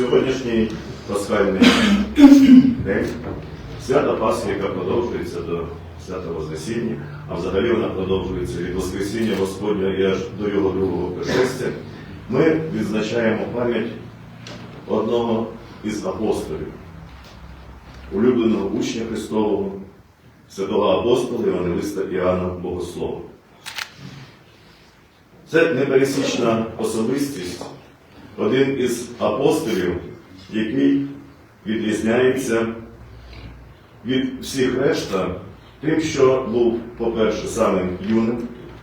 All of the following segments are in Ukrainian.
Сьогоднішній пасхальний день, свята Пасхи, яка продовжується до свята Вознесіння, а взагалі вона продовжується від Воскресіння Господня і аж до його другого пришестя, ми відзначаємо пам'ять одного із апостолів, улюбленого учня Христового, святого апостола Євангелиста Іоанна Богослова. Це непересічна особистість, один із апостолів, який відрізняється від всіх решта тим, що був, по-перше, самим юним,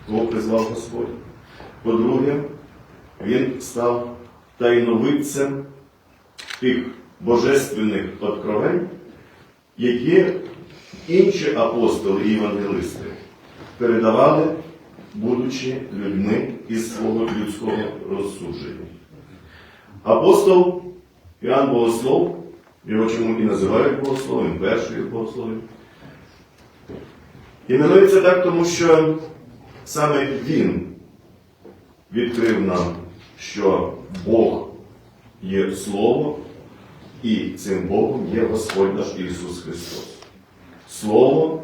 кого призвав Господь. По-друге, він став тайновидцем тих божественних откровень, які інші апостоли і євангелисти передавали, будучи людьми із свого людського розсудження. Апостол Іоанн Богослов, його чому і називають Богословом, перший Богословим, іменується так, тому що саме він відкрив нам, що Бог є Слово, і цим Богом є Господь наш Ісус Христос. Слово,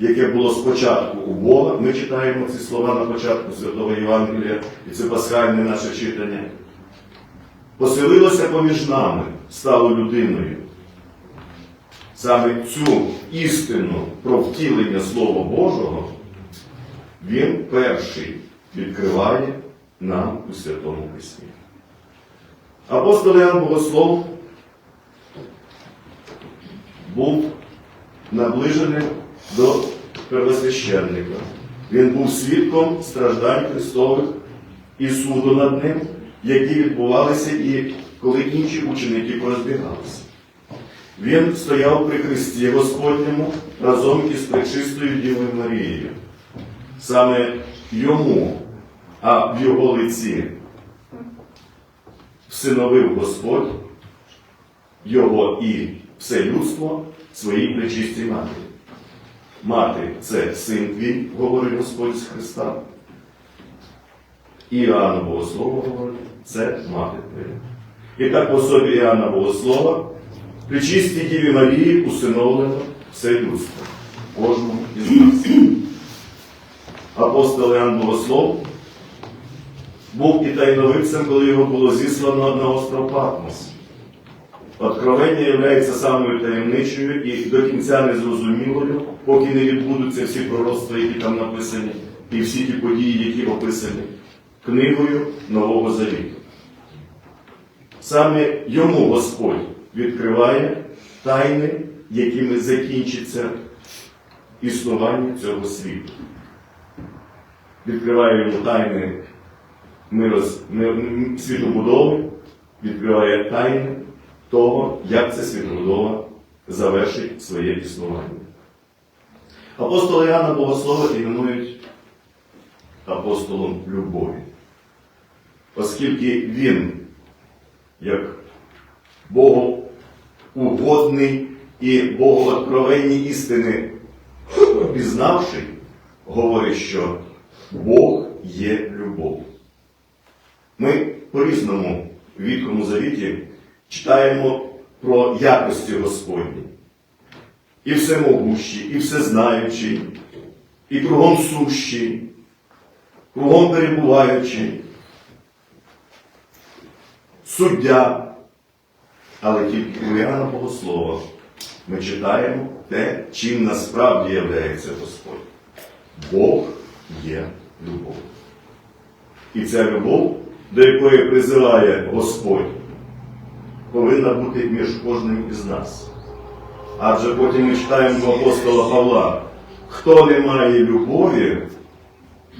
яке було спочатку у Бога, ми читаємо ці слова на початку Святого Євангелія, і це пасхальне наше читання. Поселилося поміж нами, стало людиною. Саме цю істину про втілення Слова Божого він перший відкриває нам у Святому Письмі. Апостол Іоанн Богослов був наближений до первосвященника. Він був свідком страждань Христових і суду над ним, які відбувалися і коли інші ученики порозбігалися. Він стояв при Христі Господньому разом із пречистою Дівою Марією. Саме йому, а в його лиці всиновив Господь його і все людство своїй пречистій матері. Мати це син твій, говорить Господь з Христа. Іоанна Богослова говорить, це мати твоя. І так в особі Іоанна Богослова при чистій Діві Марії усиновлено все людство, кожному із нас. Апостол Іоанн Богослов був і тайновидцем, коли його було зіслано на остров Патмос. Откровення є самою таємничою і до кінця незрозумілою, поки не відбудуться всі пророцтва, які там написані, і всі ті події, які описані книгою Нового Завіту. Саме йому Господь відкриває тайни, якими закінчиться існування цього світу. Відкриває йому тайни мироз... світобудови, відкриває тайни того, як ця світобудова завершить своє існування. Апостола Іоанна Богослова іменують апостолом любові, оскільки він, як Богоугодний і богооткровенні істини пізнавши, говорить, що Бог є любов. Ми по-різному в Віткому Завіті читаємо про якості Господні. І всемогущий, і всезнаючий, і кругом сущий, кругом перебуваючий, суддя. Але тільки у Іоанна Богослова ми читаємо те, чим насправді являється Господь. Бог є любов. І ця любов, до якої призиває Господь, повинна бути між кожним із нас. Адже потім ми читаємо в апостола Павла, хто не має любові,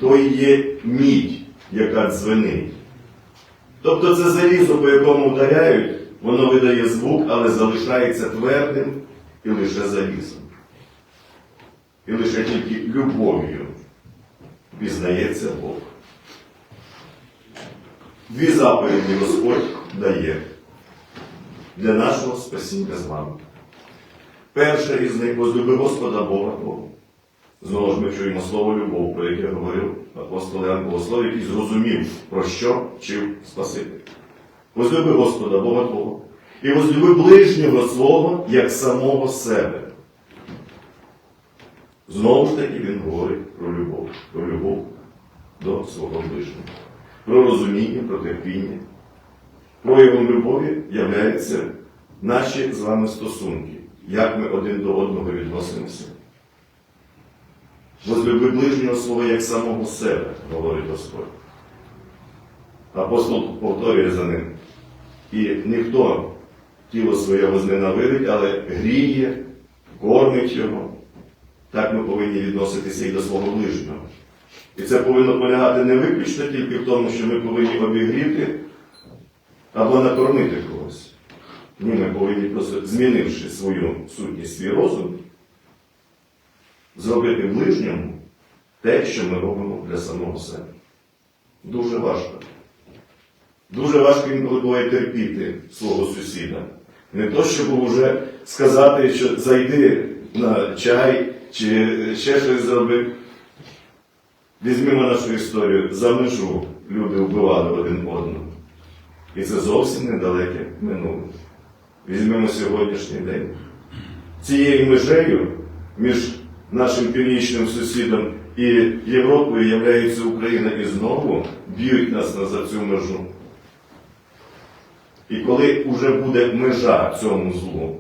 той є мідь, яка дзвенить. Тобто це залізо, по якому вдаряють, воно видає звук, але залишається твердим і лише залізом. І лише тільки любов'ю пізнається Бог. Дві заповіді Господь дає для нашого спасіння з вами. Перша із них возлюби Господа Бога Твого. Знову ж ми чуємо слово любов, про яке говорив апостол Іоанн Богослов, який зрозумів, про що вчив Спаситель. Возлюби Господа Бога Твого. І возлюби ближнього свого, як самого себе. Знову ж таки він говорить про любов, про любов до свого ближнього, про розуміння, про терпіння. Проявом любові являються наші з вами стосунки, як ми один до одного відносимося. Возлюби ближнього свого як самого себе, говорить Господь. Апостол повторює за ним. І ніхто тіло своє возненавидить, але гріє, кормить його. Так ми повинні відноситися і до свого ближнього. І це повинно полягати не виключно тільки в тому, що ми повинні обігріти або накормити когось. Ні, ми повинні просто, змінивши свою сутність, свій розум, зробити ближньому те, що ми робимо для самого себе. Дуже важко. Дуже важко інколи буває терпіти свого сусіда. Не то, щоб вже сказати, що зайди на чай чи ще щось зроби. Візьмімо нашу історію за межу. Люди вбивали один одного. І це зовсім недалеке минуле. Візьмемо сьогоднішній день. Цією межею між нашим північним сусідом і Європою являється Україна і знову б'ють нас на за цю межу. І коли вже буде межа цьому злу,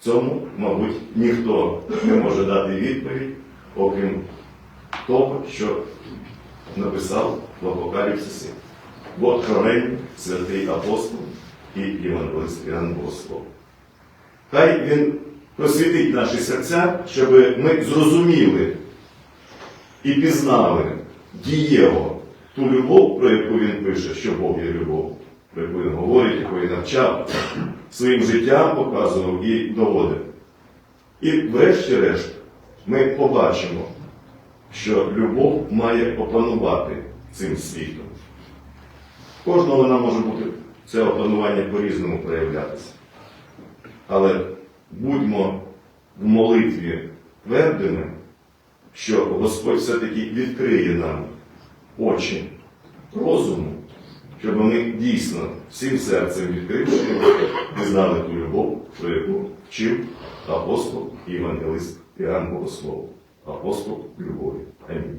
цьому, мабуть, ніхто не може дати відповідь, окрім того, що написав в Апокаліпсисі, в Откровенні святий апостол і Іоанн Богослов. Хай він просвітить наші серця, щоб ми зрозуміли і пізнали дієво ту любов, про яку він пише, що Бог є любов, про яку він говорить, яку він навчав, своїм життям показував і доводив. І врешті-решт ми побачимо, що любов має опанувати цим світом. Кожного вона може бути це опанування по-різному проявлятися. Але будьмо в молитві твердими, що Господь все-таки відкриє нам очі розуму, щоб ми дійсно всім серцем відкривши його, пізнали ту любов, про яку вчив апостол і євангелист Іоанн Богослов, апостол любові. Амінь.